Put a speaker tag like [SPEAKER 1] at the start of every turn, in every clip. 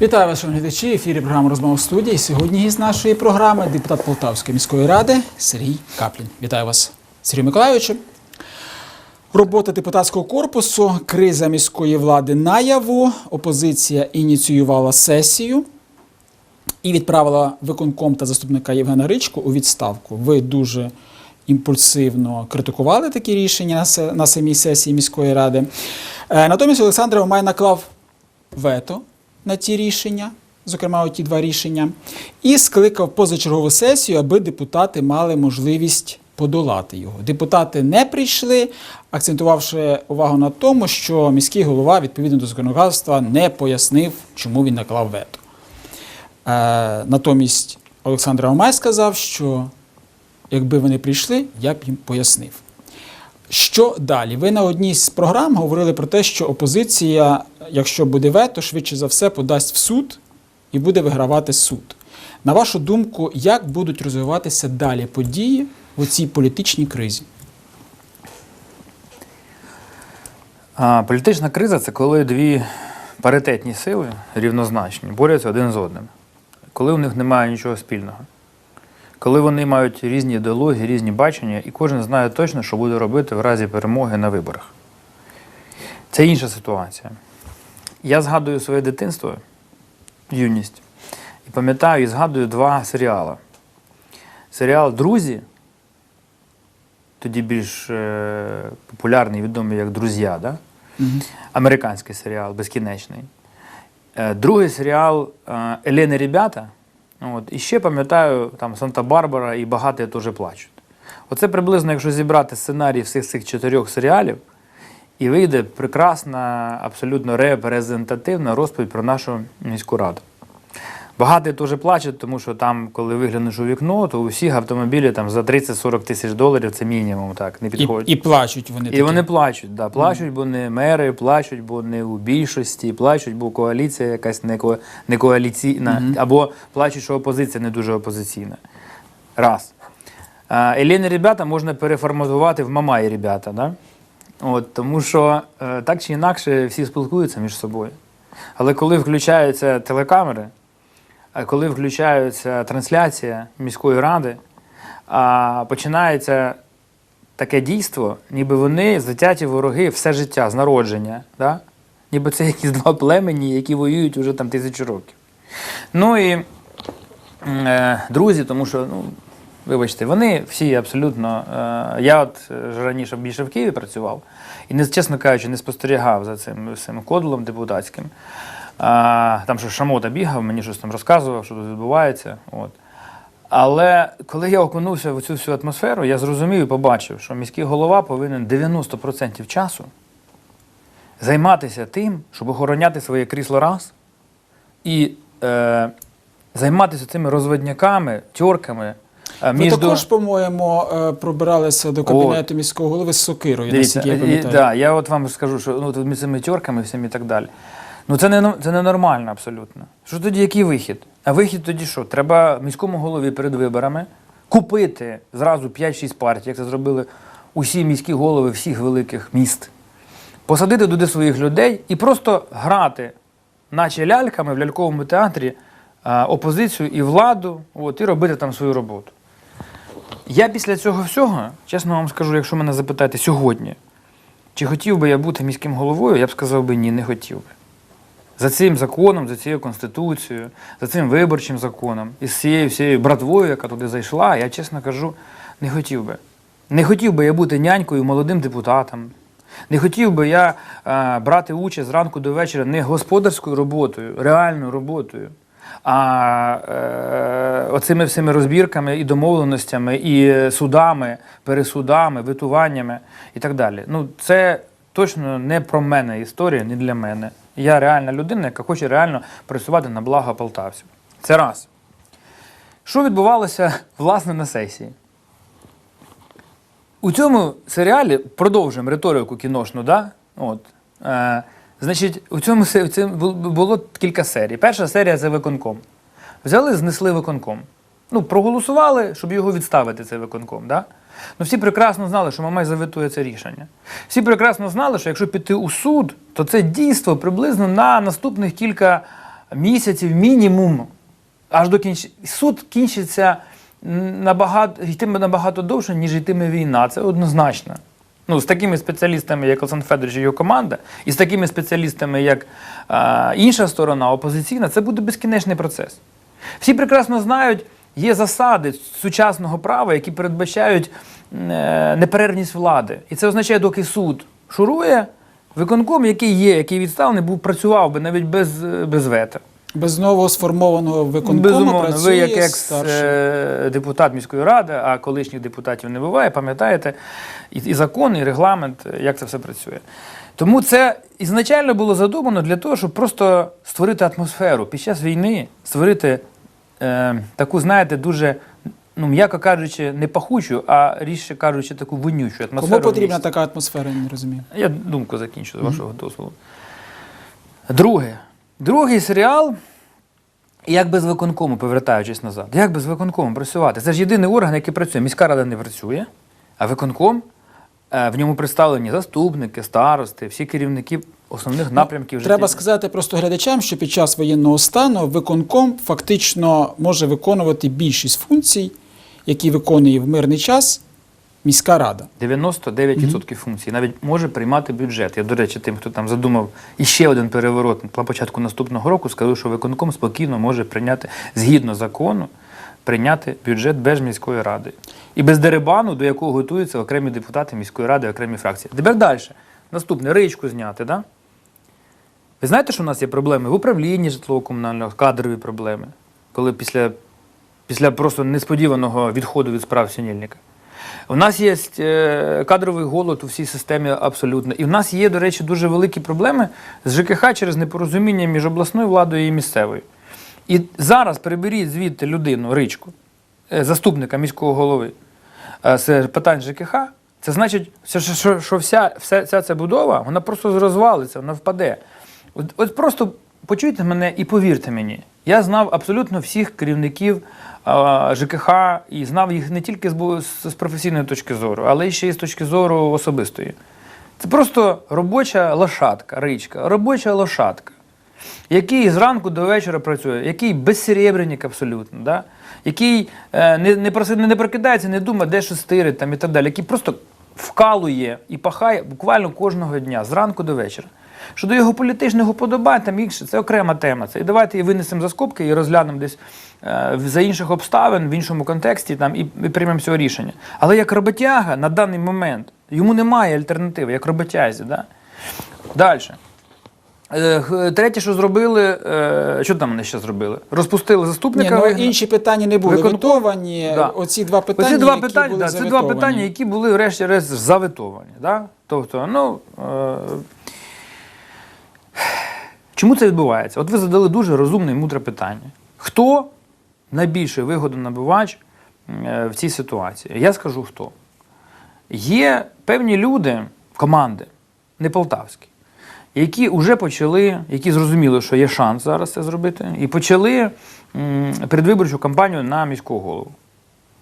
[SPEAKER 1] Вітаю вас, шановні глядачі. Ефірі програма розмова в студії. Сьогодні гість нашої програми депутат Полтавської міської ради Сергій Каплін. Вітаю вас, Сергій Миколайовичу. Робота депутатського корпусу, криза міської влади наяву. Опозиція ініціювала сесію і відправила виконком та заступника Євгена Ричку у відставку. Ви дуже імпульсивно критикували такі рішення на самій сесії міської ради. Е, Натомість Олександр Омай наклав вето на ті рішення, зокрема ті два рішення, і скликав позачергову сесію, аби депутати мали можливість подолати його. Депутати не прийшли, акцентувавши увагу на тому, що міський голова відповідно до законодавства не пояснив, чому він наклав вето. Е, натомість Олександр Омай сказав, що якби вони прийшли, я б їм пояснив. Що далі? Ви на одній з програм говорили про те, що опозиція, якщо буде вето, швидше за все подасть в суд і буде вигравати суд. На вашу думку, як будуть розвиватися далі події у цій політичній кризі?
[SPEAKER 2] А, політична криза це коли дві паритетні сили рівнозначні борються один з одним, коли у них немає нічого спільного, коли вони мають різні ідеології, різні бачення, і кожен знає точно, що буде робити в разі перемоги на виборах. Це інша ситуація. Я згадую своє дитинство, юність, і пам'ятаю і згадую два серіали. Серіал Друзі, тоді більш е, популярний, відомий як Друзі, да? американський серіал, безкінечний. Е, Другий серіал е, Елени Ребята. От, і ще пам'ятаю там Санта-Барбара і багаті теж плачуть. Оце приблизно, якщо зібрати сценарій всіх цих чотирьох серіалів, і вийде прекрасна, абсолютно репрезентативна розповідь про нашу міську раду. Багаті теж плачуть, тому що там, коли виглянеш у вікно, то у всіх автомобілі там за 30-40 тисяч доларів це мінімум, так, не
[SPEAKER 1] І, і плачуть вони.
[SPEAKER 2] І
[SPEAKER 1] такі.
[SPEAKER 2] вони плачуть, да. плачуть, бо не мери, плачуть, бо не у більшості, плачуть, бо коаліція якась не, ко- не коаліційна, або плачуть, що опозиція не дуже опозиційна. Раз. Еліни ребята можна переформатувати в мамаї ребята, да? От, тому що е, так чи інакше всі спілкуються між собою. Але коли включаються телекамери, коли включається трансляція міської ради, починається таке дійство, ніби вони затяті вороги все життя з народження. Да? Ніби це якісь два племені, які воюють уже там тисячу років. Ну і е, друзі, тому що, ну, вибачте, вони всі абсолютно. Е, я от е, раніше більше в Києві працював і, чесно кажучи, не спостерігав за цим, цим кодулом депутатським. А, там що Шамота бігав, мені щось там розказував, що тут відбувається. От. Але коли я окунувся в цю всю атмосферу, я зрозумів і побачив, що міський голова повинен 90% часу займатися тим, щоб охороняти своє крісло раз і е, займатися цими розводняками, тьорками. е,
[SPEAKER 1] Ви
[SPEAKER 2] між
[SPEAKER 1] також, по-моєму, е, пробиралися до кабінету міського голови з сокирою,
[SPEAKER 2] Дивіться,
[SPEAKER 1] я пам'ятаю.
[SPEAKER 2] да, я от вам скажу, що ну, тут цими тьорками всім і так далі. Ну це не, це не нормально абсолютно. Що тоді який вихід? А вихід тоді що? Треба міському голові перед виборами купити зразу 5-6 партій, як це зробили усі міські голови всіх великих міст, посадити туди своїх людей і просто грати, наче ляльками в ляльковому театрі, опозицію і владу, от, і робити там свою роботу. Я після цього всього, чесно вам скажу, якщо мене запитаєте сьогодні, чи хотів би я бути міським головою, я б сказав би ні, не хотів би. За цим законом, за цією конституцією, за цим виборчим законом, і з цією всією братвою, яка туди зайшла, я чесно кажу, не хотів би. Не хотів би я бути нянькою молодим депутатам. Не хотів би я е, брати участь зранку до вечора не господарською роботою, реальною роботою, а е, оцими всіми розбірками і домовленостями, і судами, пересудами, витуваннями і так далі. Ну, це точно не про мене історія, не для мене. Я реальна людина, яка хоче реально працювати на благо полтавців. Це раз. Що відбувалося власне на сесії? У цьому серіалі продовжуємо риторику кіношну, да? От, е, Значить, у цьому бу- було кілька серій. Перша серія це виконком. Взяли, знесли виконком. Ну, проголосували, щоб його відставити, цей виконком. Да? Ну, всі прекрасно знали, що Мамай заветує це рішення. Всі прекрасно знали, що якщо піти у суд, то це дійство приблизно на наступних кілька місяців мінімум. Аж до кінч... суд кінчиться набагато, йтиме набагато довше, ніж йтиме війна. Це однозначно. Ну, з такими спеціалістами, як Олександр Федорович і його команда, і з такими спеціалістами, як е, інша сторона, опозиційна, це буде безкінечний процес. Всі прекрасно знають, є засади сучасного права, які передбачають е, неперервність влади. І це означає, доки суд шурує, виконком, який є, який відставлений, був працював би навіть без, е, без вето.
[SPEAKER 1] Без нового сформованого виконкому
[SPEAKER 2] Безумовно,
[SPEAKER 1] працює
[SPEAKER 2] ви як екс-депутат міської ради, а колишніх депутатів не буває, пам'ятаєте і, і закон, і регламент, як це все працює. Тому це ізначально було задумано для того, щоб просто створити атмосферу під час війни, створити е, таку, знаєте, дуже, ну, м'яко кажучи, не пахучу, а рідше кажучи, таку вонючу атмосферу.
[SPEAKER 1] Кому потрібна
[SPEAKER 2] місті.
[SPEAKER 1] така атмосфера, я не розумію.
[SPEAKER 2] Я думку закінчу з вашого дозволу. Друге. Другий серіал. Як без виконкому, повертаючись назад, як без виконкому працювати? Це ж єдиний орган, який працює. Міська рада не працює, а виконком е, в ньому представлені заступники, старости, всі керівники основних напрямків
[SPEAKER 1] Треба сказати просто глядачам, що під час воєнного стану виконком фактично може виконувати більшість функцій, які виконує в мирний час міська рада.
[SPEAKER 2] 99% функцій, навіть може приймати бюджет. Я, до речі, тим, хто там задумав іще один переворот на початку наступного року, скажу, що виконком спокійно може прийняти згідно закону. Прийняти бюджет без міської ради і без дерибану, до якого готуються окремі депутати міської ради, окремі фракції. Тепер далі. Наступне ричку зняти, да? Ви знаєте, що у нас є проблеми в управлінні житлово-комунального, кадрові проблеми, коли після, після просто несподіваного відходу від справ Сінільника. У нас є е, кадровий голод у всій системі абсолютно. І в нас є, до речі, дуже великі проблеми з ЖКХ через непорозуміння між обласною владою і місцевою. І зараз приберіть звідти людину, ричку, е, заступника міського голови е, з питань ЖКХ. Це значить, що, що- вся, вся ця будова вона просто розвалиться, вона впаде. От, от просто почуйте мене і повірте мені. Я знав абсолютно всіх керівників а, ЖКХ і знав їх не тільки з, з, професійної точки зору, але ще й з точки зору особистої. Це просто робоча лошадка, ричка, робоча лошадка, який зранку до вечора працює, який безсеребренник абсолютно, да? який е, не, не, проси- не прокидається, не думає, де що стирить там, і так далі, який просто вкалує і пахає буквально кожного дня, зранку до вечора. Щодо його політичних уподобань, там інше, це окрема тема. Це і давайте її винесемо за скобки і розглянемо десь е, за інших обставин, в іншому контексті там, і, і приймемо цього рішення. Але як роботяга на даний момент йому немає альтернативи, як роботязі. Да? Далі. Е, Третє, що зробили, е, що там вони ще зробили? Розпустили
[SPEAKER 1] Ні,
[SPEAKER 2] заступника.
[SPEAKER 1] ну, інші питання не були
[SPEAKER 2] Виконком-
[SPEAKER 1] витовані.
[SPEAKER 2] Да.
[SPEAKER 1] Оці два питання,
[SPEAKER 2] Оці два
[SPEAKER 1] які
[SPEAKER 2] питання,
[SPEAKER 1] були
[SPEAKER 2] да, це два питання, які були врешті-решт заветовані. Да? Тобто, ну, чому це відбувається? От ви задали дуже розумне і мудре питання. Хто найбільший вигодонабувач е, в цій ситуації? Я скажу хто. Є певні люди, команди, не полтавські, які вже почали, які зрозуміли, що є шанс зараз це зробити, і почали передвиборчу кампанію на міського голову.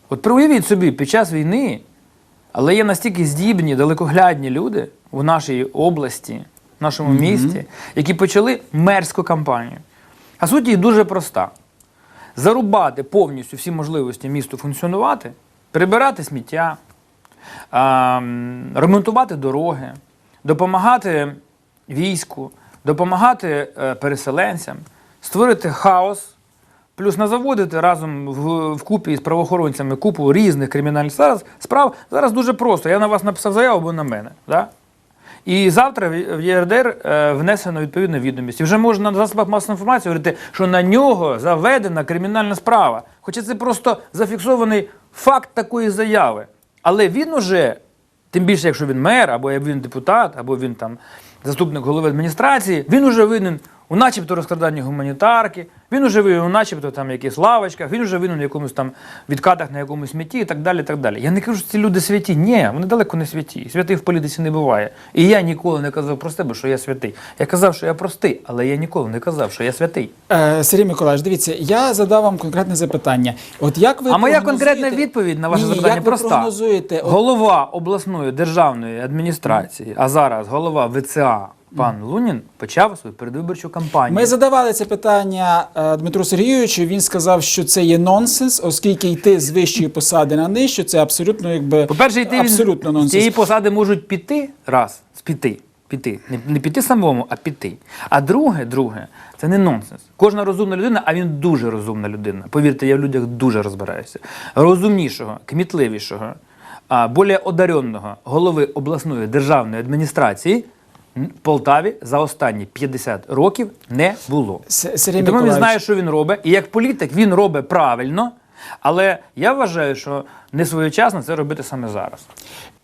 [SPEAKER 2] От уявіть собі, під час війни, але є настільки здібні, далекоглядні люди в нашій області, в нашому місті, які почали мерську кампанію. А суть її дуже проста: зарубати повністю всі можливості місту функціонувати, прибирати сміття, ремонтувати дороги, допомагати війську, допомагати е, переселенцям, створити хаос, плюс назаводити разом в, вкупі з правоохоронцями купу різних кримінальних зараз, справ. Зараз дуже просто. Я на вас написав заяву або на мене. Да? І завтра в ЄРДР е, внесено відповідну відомість. І вже можна на засобах масової інформації говорити, що на нього заведена кримінальна справа. Хоча це просто зафіксований факт такої заяви. Але він уже, тим більше, якщо він мер, або він депутат, або він там заступник голови адміністрації, він уже винен у начебто розкраданні гуманітарки, він уже винен у начебто там якихось лавочках, він уже винен у якомусь там відкатах на якомусь меті і так далі. і так далі. Я не кажу, що ці люди святі. Ні, вони далеко не святі. Святих в політиці не буває. І я ніколи не казав про себе, що я святий. Я казав, що я простий, але я ніколи не казав, що я святий.
[SPEAKER 1] Е, Сергій Миколаївич, дивіться, я задав вам конкретне запитання. От як ви
[SPEAKER 2] а моя конкретна відповідь на ваше
[SPEAKER 1] Ні,
[SPEAKER 2] запитання
[SPEAKER 1] як ви
[SPEAKER 2] проста.
[SPEAKER 1] прогнозуєте,
[SPEAKER 2] Голова обласної державної адміністрації, а зараз голова ВЦА пан Лунін почав свою передвиборчу кампанію.
[SPEAKER 1] Ми задавали це питання е, Дмитру Сергійовичу. Він сказав, що це є нонсенс, оскільки йти з вищої посади на нижчу, це абсолютно якби
[SPEAKER 2] По-перше, йти
[SPEAKER 1] абсолютно
[SPEAKER 2] з
[SPEAKER 1] нонсенс.
[SPEAKER 2] цієї посади можуть піти раз, піти. Піти. Не, не піти самому, а піти. А друге, друге, це не нонсенс. Кожна розумна людина, а він дуже розумна людина. Повірте, я в людях дуже розбираюся. Розумнішого, кмітливішого, а, більш одаренного голови обласної державної адміністрації Полтаві за останні 50 років не було.
[SPEAKER 1] Сергій
[SPEAKER 2] І тому він знає, що він робить. І як політик він робить правильно. Але я вважаю, що не своєчасно це робити саме зараз.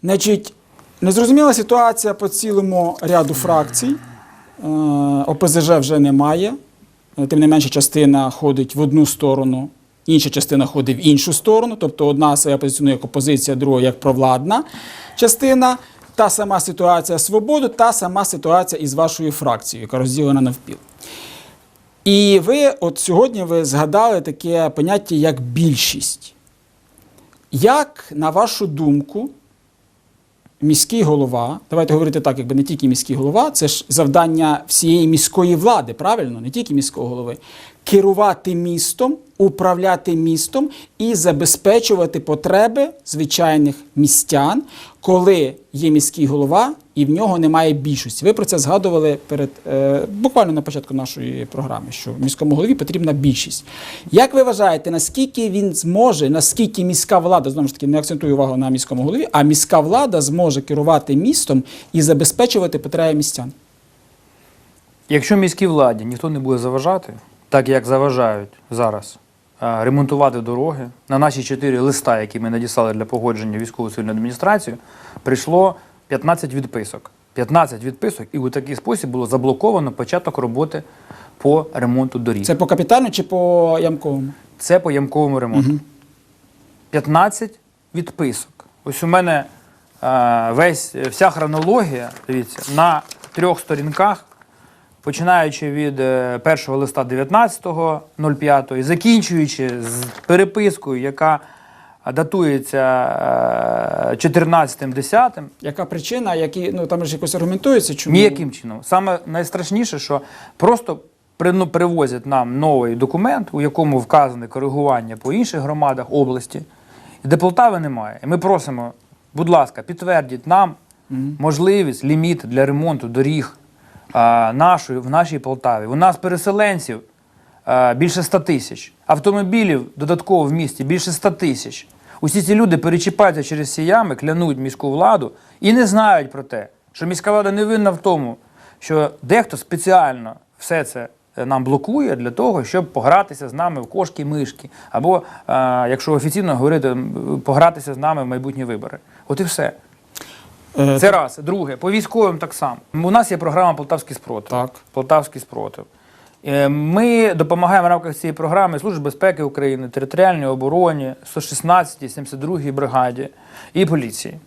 [SPEAKER 1] Значить, незрозуміла ситуація по цілому ряду фракцій. Е, ОПЗЖ вже немає. Е, Тим не менше, частина ходить в одну сторону, інша частина ходить в іншу сторону. Тобто одна себе позиціонує як опозиція, друга як провладна частина. Та сама ситуація свободу, та сама ситуація із вашою фракцією, яка розділена навпіл. І ви, от сьогодні, ви згадали таке поняття як більшість. Як, на вашу думку, міський голова, давайте говорити так, якби не тільки міський голова, це ж завдання всієї міської влади, правильно, не тільки міського голови, керувати містом, управляти містом і забезпечувати потреби звичайних містян, коли є міський голова і в нього немає більшості. Ви про це згадували перед е, буквально на початку нашої програми, що міському голові потрібна більшість. Як ви вважаєте, наскільки він зможе, наскільки міська влада, знову ж таки, не акцентую увагу на міському голові, а міська влада зможе керувати містом і забезпечувати потреби містян?
[SPEAKER 2] Якщо міській владі ніхто не буде заважати, так як заважають зараз ремонтувати дороги, на наші чотири листа, які ми надіслали для погодження військово-цивільної адміністрації, прийшло 15 відписок. 15 відписок, і у такий спосіб було заблоковано початок роботи по ремонту доріг.
[SPEAKER 1] Це по капітальну чи по ямковому?
[SPEAKER 2] Це по ямковому ремонту. 15 відписок. Ось у мене е, весь, вся хронологія, дивіться, на трьох сторінках, починаючи від е, першого листа 19.05 і закінчуючи з перепискою, яка датується е, 14.10.
[SPEAKER 1] Яка причина, які, ну там ж якось аргументується, чому?
[SPEAKER 2] Ніяким чином. Саме найстрашніше, що просто ну, привозять нам новий документ, у якому вказане коригування по інших громадах області, і де Полтави немає. І ми просимо, будь ласка, підтвердіть нам можливість, ліміт для ремонту доріг нашої, в нашій Полтаві. У нас переселенців більше 100 тисяч, автомобілів додатково в місті більше 100 тисяч. Усі ці люди перечіпаються через ці ями, клянуть міську владу і не знають про те, що міська влада не винна в тому, що дехто спеціально все це е, нам блокує для того, щоб погратися з нами в кошки-мишки, або, е, якщо офіційно говорити, погратися з нами в майбутні вибори. От і все.
[SPEAKER 1] Е,
[SPEAKER 2] Це раз. Друге, по військовим так само. У нас є програма Полтавський спротив.
[SPEAKER 1] Так.
[SPEAKER 2] Полтавський спротив. Е, Ми допомагаємо в рамках цієї програми Службі безпеки України, територіальній обороні, 116-й, 72-й бригаді і поліції. Е,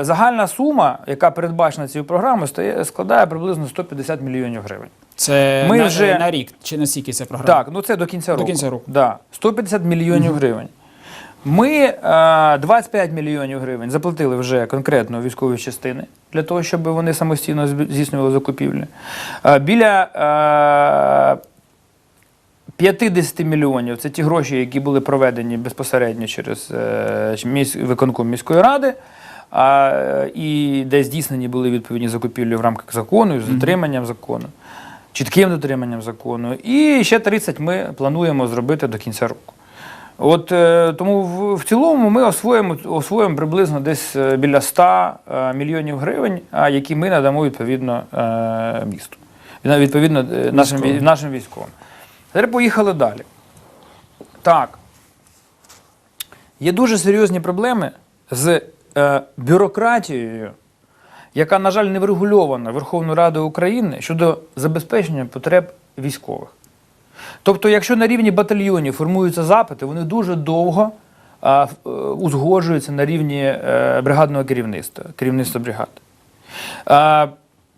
[SPEAKER 2] Загальна сума, яка передбачена цією програмою, складає приблизно 150 мільйонів гривень.
[SPEAKER 1] Це
[SPEAKER 2] Ми
[SPEAKER 1] на,
[SPEAKER 2] вже-
[SPEAKER 1] на рік, чи на скільки ця програма?
[SPEAKER 2] Так, ну це до кінця
[SPEAKER 1] До
[SPEAKER 2] року.
[SPEAKER 1] кінця року.
[SPEAKER 2] Да. 150 мільйонів гривень. Ми е, 25 мільйонів гривень заплатили вже конкретно військові частини для того, щоб вони самостійно здійснювали закупівлі. Е, біля е, 50 мільйонів це ті гроші, які були проведені безпосередньо через е, виконком міської ради. А, е, і де здійснені були відповідні закупівлі в рамках закону, з дотриманням закону, чітким дотриманням закону. І ще 30 ми плануємо зробити до кінця року. От е, тому в, в цілому ми освоїмо, освоїмо приблизно десь е, біля 100 е, мільйонів гривень, які ми надамо відповідно місту, відповідно нашим, вій- нашим військовим. Тепер поїхали далі. Так. Є дуже серйозні проблеми з е, бюрократією, яка, на жаль, не врегульована Верховною Радою України щодо забезпечення потреб військових. Тобто, якщо на рівні батальйонів формуються запити, вони дуже довго а, е, узгоджуються на рівні е, бригадного керівництва, керівництва бригад. А,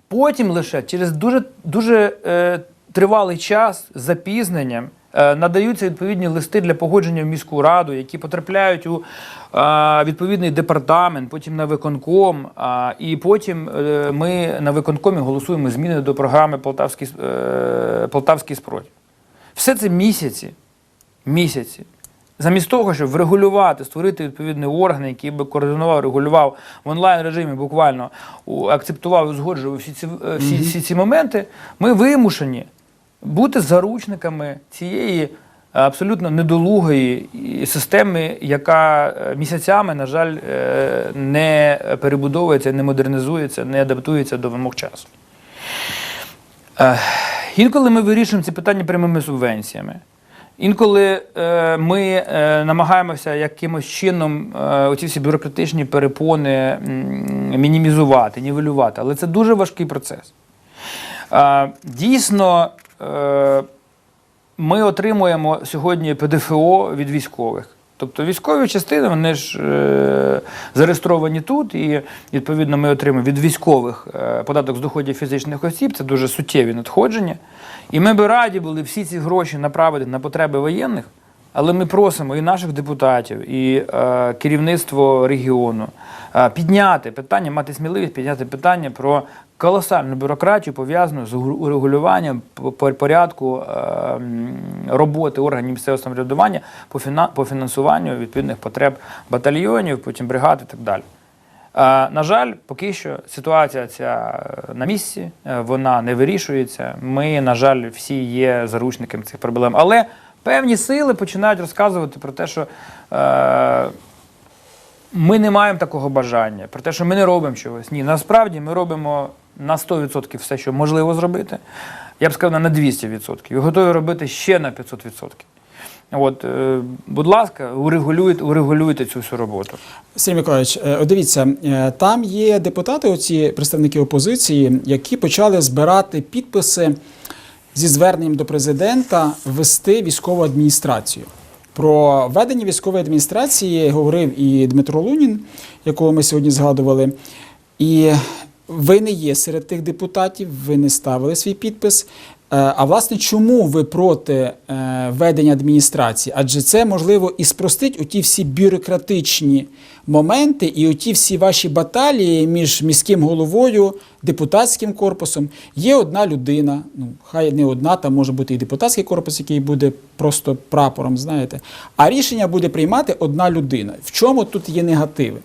[SPEAKER 2] потім лише через дуже, дуже е, тривалий час запізненням е, надаються відповідні листи для погодження в міську раду, які потрапляють у е, відповідний департамент, потім на виконком. А, і потім е, ми на виконкомі голосуємо зміни до програми Полтавський, е, Полтавський спротив. Все це місяці. Місяці. Замість того, щоб врегулювати, створити відповідний орган, який би координував, регулював в онлайн режимі, буквально акцептував і узгоджував всі ці, е, всі, всі ці моменти, ми вимушені бути заручниками цієї е, абсолютно недолугої системи, яка е, місяцями, на жаль, не перебудовується, не модернізується, не адаптується до вимог часу. Е, Інколи ми вирішуємо ці питання прямими субвенціями. Інколи е, ми е, намагаємося якимось чином е, оці всі бюрократичні перепони м, мінімізувати, нівелювати. Але це дуже важкий процес. Е, дійсно, е, ми отримуємо сьогодні ПДФО від військових. Тобто військові частини вони ж е, зареєстровані тут, і відповідно ми отримуємо від військових е, податок з доходів фізичних осіб. Це дуже суттєві надходження. І ми би раді були всі ці гроші направити на потреби воєнних, але ми просимо і наших депутатів, і е, керівництво регіону е, підняти питання, мати сміливість підняти питання про колосальну бюрократію, пов'язану з урегулюванням по- по- порядку е, роботи органів місцевого самоврядування по, фіна- фінансуванню відповідних потреб батальйонів, потім бригад і так далі. Е, На жаль, поки що ситуація ця е, на місці, вона не вирішується. Ми, на жаль, всі є заручниками цих проблем. Але певні сили починають розказувати про те, що е, ми не маємо такого бажання, про те, що ми не робимо чогось. Ні, насправді ми робимо на 100% все, що можливо зробити. Я б сказав, на 200%. І готові робити ще на 500%. От, е, будь ласка, урегулюйте, урегулюйте цю всю роботу.
[SPEAKER 1] Сергій Миколаївич, е, дивіться, е, там є депутати, оці представники опозиції, які почали збирати підписи зі зверненням до президента ввести військову адміністрацію. Про введення військової адміністрації говорив і Дмитро Лунін, якого ми сьогодні згадували. І ви не є серед тих депутатів, ви не ставили свій підпис. Е, А власне, чому ви проти е, введення адміністрації? Адже це можливо і спростить оті всі бюрократичні моменти і оті всі ваші баталії між міським головою, депутатським корпусом. Є одна людина, ну хай не одна, там може бути і депутатський корпус, який буде просто прапором, знаєте. А рішення буде приймати одна людина. В чому тут є негативи,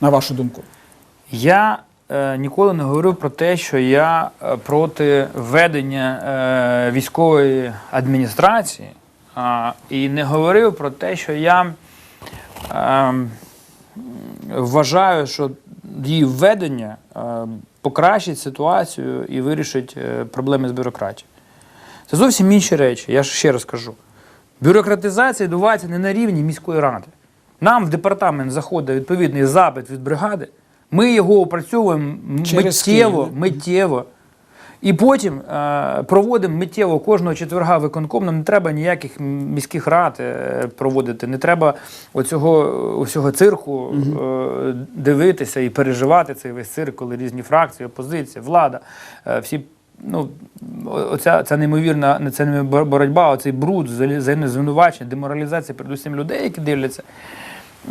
[SPEAKER 1] на вашу думку?
[SPEAKER 2] Я ніколи не говорив про те, що я е, проти введення е, військової адміністрації, і не говорив про те, що я е, вважаю, що її введення е, покращить ситуацію і вирішить е, проблеми з бюрократією. Це зовсім інші речі, я ще раз кажу. Бюрократизація відбувається не на рівні міської ради. Нам в департамент заходить відповідний запит від бригади, ми його опрацьовуємо миттєво, миттєво. І потім е, проводимо миттєво кожного четверга виконком. Нам не треба ніяких міських рад е, проводити, не треба оцього, оцього цирку е, дивитися і переживати цей весь цирк, коли різні фракції, опозиція, влада, е, всі. Ну, оця ця неймовірна це не боротьба, оцей бруд, взаємне звинувачення, деморалізація передусім людей, які дивляться.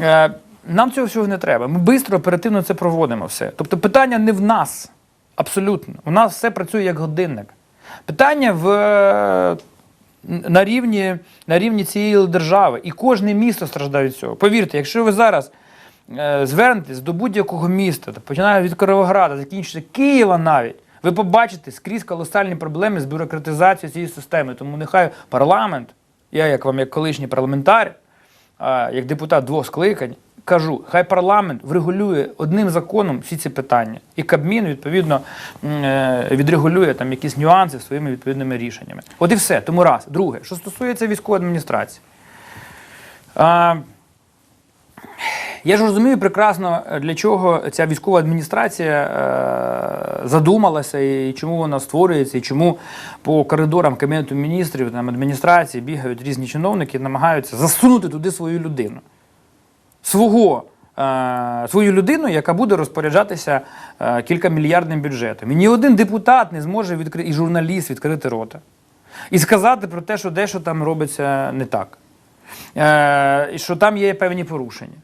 [SPEAKER 2] Е, Нам цього всього не треба. Ми швидко, оперативно це проводимо все. Тобто питання не в нас. Абсолютно. У нас все працює як годинник. Питання в, е, на, рівні, на рівні цієї держави. І кожне місто страждає від цього. Повірте, якщо ви зараз е, звернетесь до будь-якого міста, та починає від Кировограда, закінчується Києва навіть, ви побачите скрізь колосальні проблеми з бюрократизацією цієї системи. Тому нехай парламент, я як вам як колишній парламентар, як депутат двох скликань, кажу, хай парламент врегулює одним законом всі ці питання. І Кабмін, відповідно, е, відрегулює там якісь нюанси своїми відповідними рішеннями. От і все. Тому раз. Друге, що стосується військової адміністрації. А, Я ж розумію прекрасно, для чого ця військова адміністрація е, задумалася і чому вона створюється, і чому по коридорам Кабінету міністрів там, адміністрації бігають різні чиновники і намагаються засунути туди свою людину. Свого, е, свою людину, яка буде розпоряджатися е, кількамільярдним бюджетом. І ні один депутат не зможе відкрити, і журналіст відкрити рота. І сказати про те, що дещо там робиться не так. Е, і що там є певні порушення.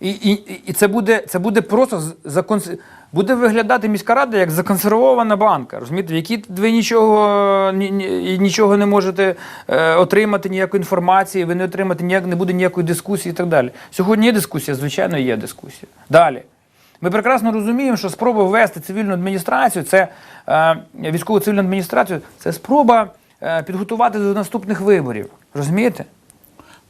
[SPEAKER 2] І, і, і це буде, це буде просто з- законс... буде виглядати міська рада як законсервована банка, розумієте, в якій ви нічого, ні, ні, нічого не можете е, отримати, ніякої інформації, ви не отримаєте ніяк, не буде ніякої дискусії і так далі. Сьогодні є дискусія, звичайно, є дискусія. Далі. Ми прекрасно розуміємо, що спроба ввести цивільну адміністрацію, це е, військову цивільну адміністрацію, це спроба е, підготувати до наступних виборів. Розумієте?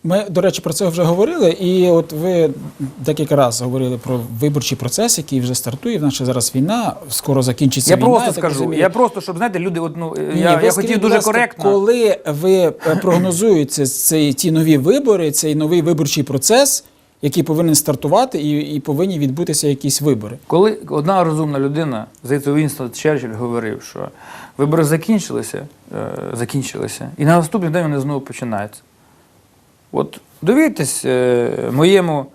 [SPEAKER 1] Ми, до речі, про це вже говорили, і от ви декілька разів говорили про виборчий процес, який вже стартує. В нас ще зараз війна, скоро закінчиться
[SPEAKER 2] Я
[SPEAKER 1] війна.
[SPEAKER 2] просто скажу,
[SPEAKER 1] розумію.
[SPEAKER 2] я просто, щоб знаєте, люди, от, ну,
[SPEAKER 1] Ні,
[SPEAKER 2] я, я хотів дуже
[SPEAKER 1] ласка,
[SPEAKER 2] коректно.
[SPEAKER 1] Коли ви е, прогнозуєте цей, ті нові вибори, цей новий виборчий процес, який повинен стартувати, і, і повинні відбутися якісь вибори.
[SPEAKER 2] Коли одна розумна людина, здається, Вінстон Черчилль говорив, що вибори закінчилися, е, закінчилися, і на наступний день вони знову починаються. От довіртесь моєму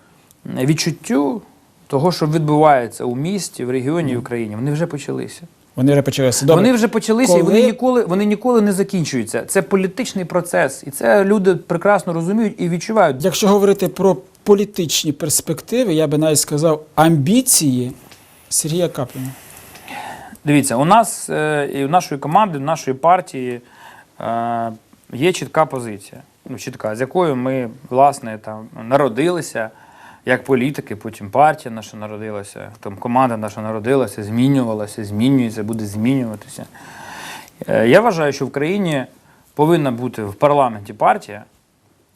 [SPEAKER 2] відчуттю того, що відбувається у місті, в регіоні і в країні, вони вже почалися.
[SPEAKER 1] Вони вже почалися. Добре.
[SPEAKER 2] Вони вже почалися і вони ніколи, вони ніколи не закінчуються. Це політичний процес, і це люди прекрасно розуміють і відчувають.
[SPEAKER 1] Якщо говорити про політичні перспективи, я би навіть сказав амбіції Сергія Капліна.
[SPEAKER 2] Дивіться, у нас е, і у нашої команди, у нашої партії е, є чітка позиція. Ну, чітка, з якою ми, власне, там народилися як політики, потім партія наша народилася, там команда наша народилася, змінювалася, змінюється, буде змінюватися. Е, я вважаю, що в країні повинна бути в парламенті партія,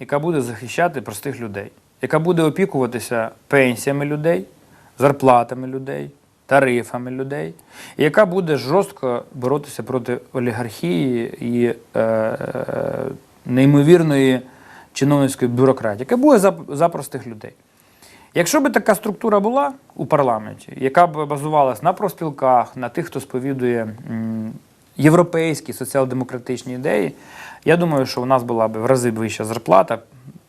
[SPEAKER 2] яка буде захищати простих людей, яка буде опікуватися пенсіями людей, зарплатами людей, тарифами людей, і яка буде жорстко боротися проти олігархії і е, е, неймовірної чиновницької бюрократії, яка буде за, за простих людей. Якщо б така структура була у парламенті, яка б базувалась на профспілках, на тих, хто сповідує європейські соціал-демократичні ідеї, я думаю, що у нас була б в рази вища зарплата,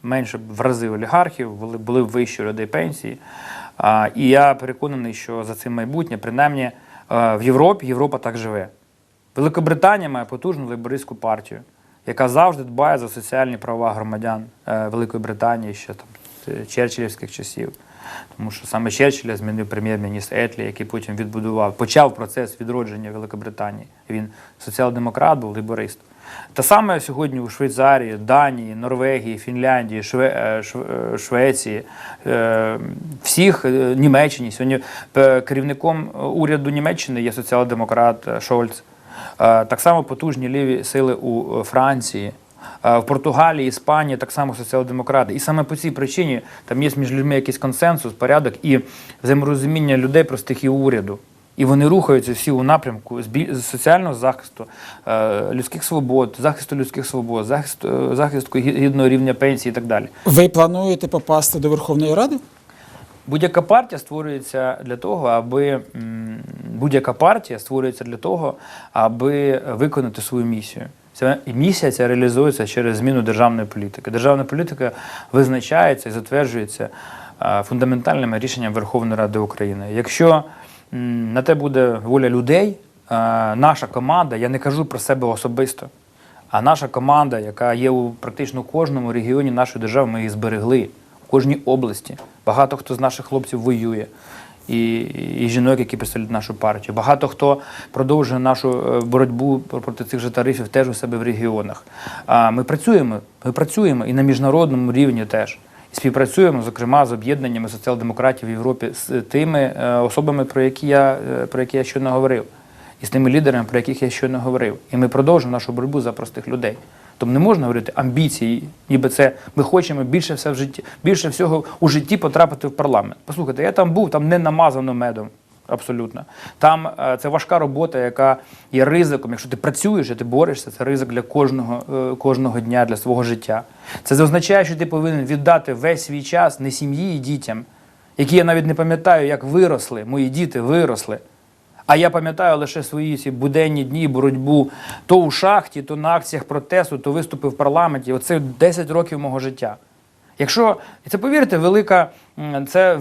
[SPEAKER 2] менше б в рази олігархів, були, були б вищі людей пенсії. І я переконаний, що за цим майбутнє, принаймні е, в Європі, Європа так живе. Великобританія має потужну лейбористську партію, яка завжди дбає за соціальні права громадян е, Великої Британії ще там з Черчиллівських часів. Тому що саме Черчилля змінив прем'єр-міністр Етлі, який потім відбудував, почав процес відродження Великобританії. Він соціал-демократ, був лейборист. Та саме сьогодні у Швейцарії, Данії, Норвегії, Фінляндії, Шве, е, е, Швеції, е, всіх е, Німеччині. Сьогодні е, керівником уряду Німеччини є соціал-демократ е, Шольц. Е, Так само потужні ліві сили у е, Франції. Е, В Португалії, Іспанії так само соціал-демократи. І саме по цій причині там є між людьми якийсь консенсус, порядок і взаєморозуміння людей простих і уряду. І вони рухаються всі у напрямку соціального захисту, людських свобод, захисту людських свобод, захисту, захисту гідного рівня пенсії і так далі.
[SPEAKER 1] Ви плануєте попасти до Верховної Ради?
[SPEAKER 2] Будь-яка партія створюється для того, аби м, будь-яка партія створюється для того, аби виконати свою місію. Ця місія ця реалізується через зміну державної політики. Державна політика визначається і затверджується е, фундаментальними рішенням Верховної Ради України. Якщо на те буде воля людей, е, наша команда, я не кажу про себе особисто. А наша команда, яка є у практично кожному регіоні нашої держави, ми її зберегли в кожній області. Багато хто з наших хлопців воює. І, і жінок, які представляють нашу партію. Багато хто продовжує нашу е, боротьбу проти цих же тарифів теж у себе в регіонах. А ми працюємо, ми працюємо і на міжнародному рівні теж. Співпрацюємо, зокрема, з об'єднаннями соціал-демократів в Європі з тими е, особами, про які я е, про які я щойно говорив і з тими лідерами, про яких я щойно говорив. І ми продовжуємо нашу боротьбу за простих людей. Тому не можна говорити амбіції, ніби це ми хочемо більше все в житті, більше всього у житті потрапити в парламент. Послухайте, я там був, там не намазано медом. Абсолютно. Там е, це важка робота, яка є ризиком. Якщо ти працюєш і ти борешся, це ризик для кожного, е, кожного дня, для свого життя. Це означає, що ти повинен віддати весь свій час не сім'ї і дітям, які я навіть не пам'ятаю, як виросли, мої діти виросли. А я пам'ятаю лише свої ці буденні дні, боротьбу то у шахті, то на акціях протесту, то виступи в парламенті. Оце 10 років мого життя. Якщо це повірте, велика це,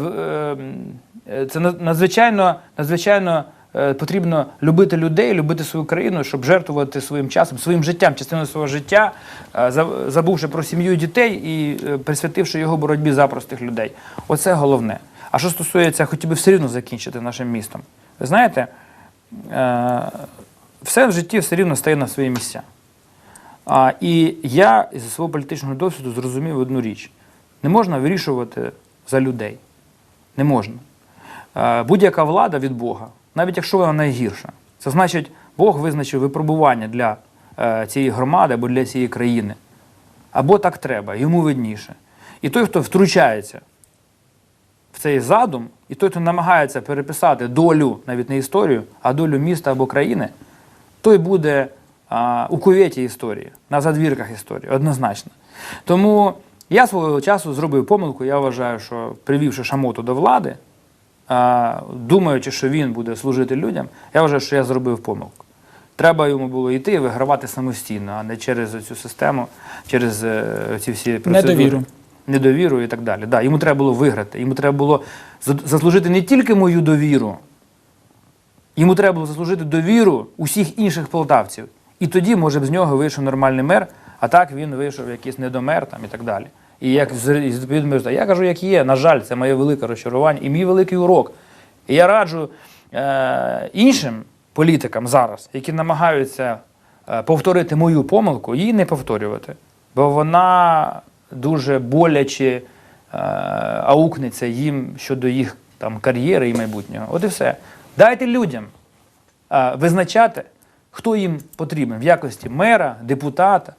[SPEAKER 2] е, це надзвичайно, надзвичайно е, потрібно любити людей, любити свою країну, щоб жертвувати своїм часом, своїм життям, частиною свого життя, е, забувши про сім'ю і дітей і присвятивши його боротьбі за простих людей. Оце головне. А що стосується, хотів би все рівно закінчити нашим містом. Ви знаєте, е, все в житті все рівно стає на свої місця. І я зі свого політичного досвіду зрозумів одну річ: не можна вирішувати за людей. Не можна. Е, будь-яка влада від Бога, навіть якщо вона найгірша, це значить, Бог визначив випробування для е, цієї громади або для цієї країни. Або так треба, йому видніше. І той, хто втручається в цей задум, і той, хто намагається переписати долю, навіть не історію, а долю міста або країни, той буде а, у куветі історії, на задвірках історії, однозначно. Тому я свого часу зробив помилку. Я вважаю, що привівши Шамоту до влади, а, думаючи, що він буде служити людям, я вважаю, що я зробив помилку. Треба йому було йти і вигравати самостійно, а не через цю систему, через е, ці всі процедури.
[SPEAKER 1] Недовіру.
[SPEAKER 2] Недовіру і так далі. Да, йому треба було виграти. Йому треба було заслужити не тільки мою довіру, йому треба було заслужити довіру усіх інших полтавців. І тоді, може б, з нього вийшов нормальний мер, а так він вийшов якийсь недомер там і так далі. І як я кажу, як є. На жаль, це моє велике розчарування і мій великий урок. І я раджу е, іншим політикам зараз, які намагаються е, повторити мою помилку, її не повторювати. Бо вона дуже боляче аукнеться їм щодо їх там, кар'єри і майбутнього. От і все. Дайте людям е, визначати, хто їм потрібен в якості мера, депутата,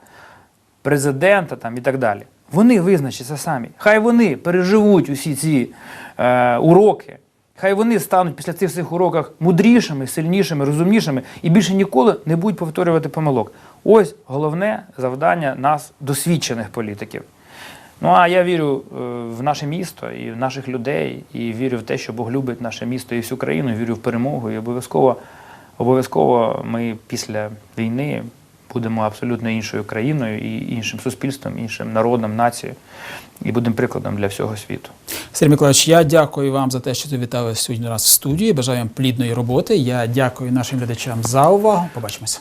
[SPEAKER 2] президента там, і так далі. Вони визначаться самі. Хай вони переживуть усі ці е, уроки. Хай вони стануть після цих всіх уроках мудрішими, сильнішими, розумнішими і більше ніколи не будуть повторювати помилок. Ось головне завдання нас, досвідчених політиків. Ну а я вірю е, в наше місто і в наших людей, і вірю в те, що Бог любить наше місто і всю країну, вірю в перемогу. І обов'язково, обов'язково ми після війни будемо абсолютно іншою країною і іншим суспільством, іншим народом, нацією, і будемо прикладом для всього світу.
[SPEAKER 1] Сергій Миколаївич, я дякую вам за те, що завітали сьогодні нас в студії. Бажаю вам плідної роботи. Я дякую нашим глядачам за увагу. Побачимося.